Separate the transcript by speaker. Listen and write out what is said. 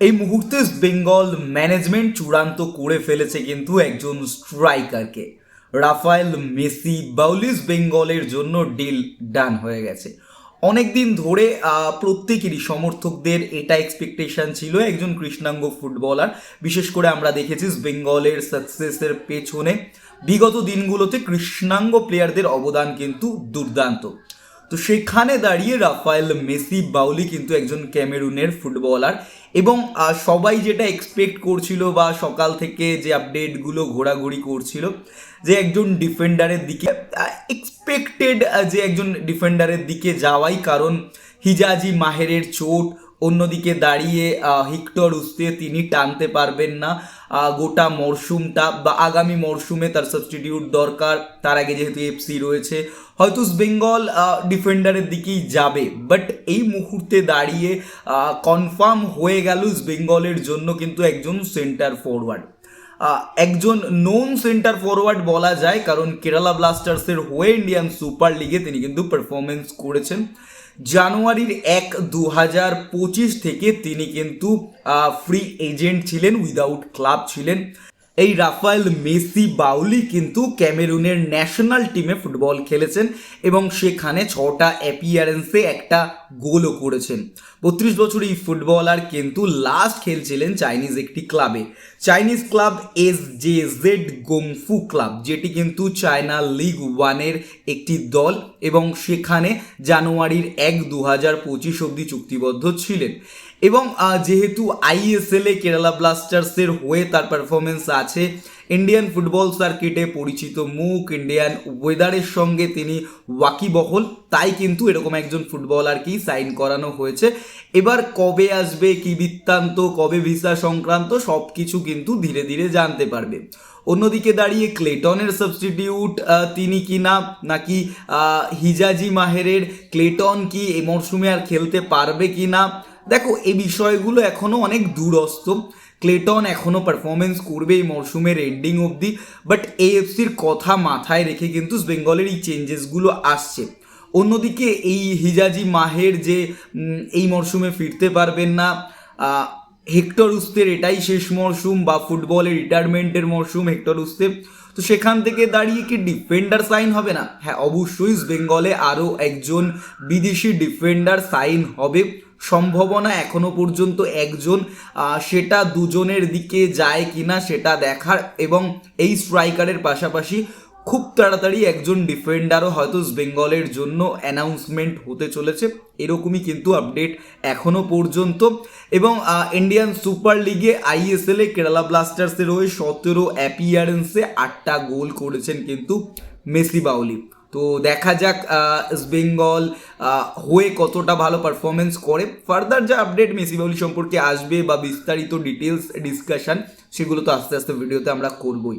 Speaker 1: এই মুহূর্তে বেঙ্গল ম্যানেজমেন্ট চূড়ান্ত করে ফেলেছে কিন্তু একজন স্ট্রাইকারকে রাফায়েল মেসি বাউলিস বেঙ্গলের জন্য ডিল ডান হয়ে গেছে। অনেক দিন ধরে প্রত্যেকেরই সমর্থকদের এটা এক্সপেকটেশন ছিল একজন কৃষ্ণাঙ্গ ফুটবলার বিশেষ করে আমরা দেখেছি বেঙ্গলের সাকসেসের পেছনে। বিগত দিনগুলোতে কৃষ্ণাঙ্গ প্লেয়ারদের অবদান কিন্তু দুর্দান্ত। তো সেখানে দাঁড়িয়ে রাফায়েল মেসি বাউলি কিন্তু একজন ক্যামেরুনের ফুটবলার এবং সবাই যেটা এক্সপেক্ট করছিল বা সকাল থেকে যে আপডেটগুলো ঘোরাঘুরি করছিল, যে একজন ডিফেন্ডারের দিকে এক্সপেক্টেড যে একজন ডিফেন্ডারের দিকে যাওয়াই কারণ হিজাজি মাহেরের চোট অন্যদিকে দাঁড়িয়ে হিক্টর উস্তে তিনি টানতে পারবেন না। গোটা মরশুমটা বা আগামী মরশুমে তার সাবস্টিটিউট দরকার। তার আগে যেহেতু এফসি রয়েছে, হয়তো বেঙ্গল ডিফেন্ডারের দিকেই যাবে। বাট এই মুহূর্তে দাঁড়িয়ে কনফার্ম হয়ে গেল বেঙ্গলের জন্য কিন্তু একজন সেন্টার ফরওয়ার্ড একজন নন সেন্টার ফরওয়ার্ড বলা যায়, কারণ কেরালা ব্লাস্টার্সের হয়ে ইন্ডিয়ান সুপার লিগে তিনি কিন্তু পারফরমেন্স করেছেন। জানুয়ারির এক দু হাজার পঁচিশ থেকে তিনি কিন্তু ফ্রি এজেন্ট ছিলেন উইদাউট ক্লাব ছিলেন। এই রাফায়েল মেসি বাউলি কিন্তু ক্যামেরুনের ন্যাশনাল টিমে ফুটবল খেলেছেন এবং সেখানে ছটা অ্যাপিয়ারেন্সে একটা গোলও করেছেন। বত্রিশ বছর এই ফুটবলার কিন্তু লাস্ট খেলছিলেন চাইনিজ একটি ক্লাবে। Chinese club S J Z Gongfu club যেটি কিন্তু চায়না লিগ ওয়ানের একটি দল এবং সেখানে জানুয়ারির এক দু হাজার পঁচিশ অব্দি চুক্তিবদ্ধ ছিলেন। এবং যেহেতু আইএসএল কেরালা ব্লাস্টার্সের হয়ে তার পারফরমেন্স আছে ইন্ডিয়ান ফুটবল সার্কিটে পরিচিত মুখ ইন্ডিয়ান ওয়েদারের সঙ্গে তিনি ওয়াকিবহল, তাই কিন্তু এরকম একজন ফুটবলারকেই সাইন করানো হয়েছে। এবার কবে আসবে, কি বৃত্তান্ত, কবে ভিসা সংক্রান্ত সব কিছু কিন্তু ধীরে ধীরে জানতে পারবে। অন্যদিকে দাঁড়িয়ে ক্লেটনের সাবস্টিটিউট তিনি কি না, নাকি হিজাজি মাহেরের ক্লেটন কি এ মরশুমে আর খেলতে পারবে কি না? দেখো এই বিষয়গুলো এখনও অনেক দূরস্থ ক্লেটন এখনও পারফরমেন্স করবে এই মরশুমের এন্ডিং অবধি বাট এএফসির কথা মাথায় রেখে কিন্তু বেঙ্গলের এই চেঞ্জেসগুলো আসছে। অন্যদিকে এই হিজাজি মাহের যে এই মরশুমে ফিরতে পারবেন না হেক্টর উস্তের এটাই শেষ মরশুম বা ফুটবলের রিটায়ারমেন্টের মরশুম হেক্টর উস্তের তো সেখান থেকে দাঁড়িয়ে কি ডিফেন্ডার সাইন হবে না? হ্যাঁ অবশ্যই বেঙ্গলে আরও একজন বিদেশি ডিফেন্ডার সাইন হবে। সম্ভাবনা এখনও পর্যন্ত একজন সেটা দুজনের দিকে যায় কিনা সেটা দেখার এবং এই স্ট্রাইকারের পাশাপাশি খুব তাড়াতাড়ি একজন ডিফেন্ডারও হয়তো বেঙ্গলের জন্য অ্যানাউন্সমেন্ট হতে চলেছে। এরকমই কিন্তু আপডেট এখনও পর্যন্ত। এবং ইন্ডিয়ান সুপার লিগে আইএসএল কেরালা ব্লাস্টার্সের হয়ে সতেরো অ্যাপিয়ারেন্সে আটটা গোল করেছেন কিন্তু মেসি বাউলি। তো দেখা যাক বেঙ্গল হয়ে কতটা ভালো পারফরমেন্স করে। ফার্দার যা আপডেট মেসি বাউলি সম্পর্কে আসবে বা বিস্তারিত ডিটেলস ডিসকাশন সেগুলো তো আস্তে আস্তে ভিডিওতে আমরা করবই।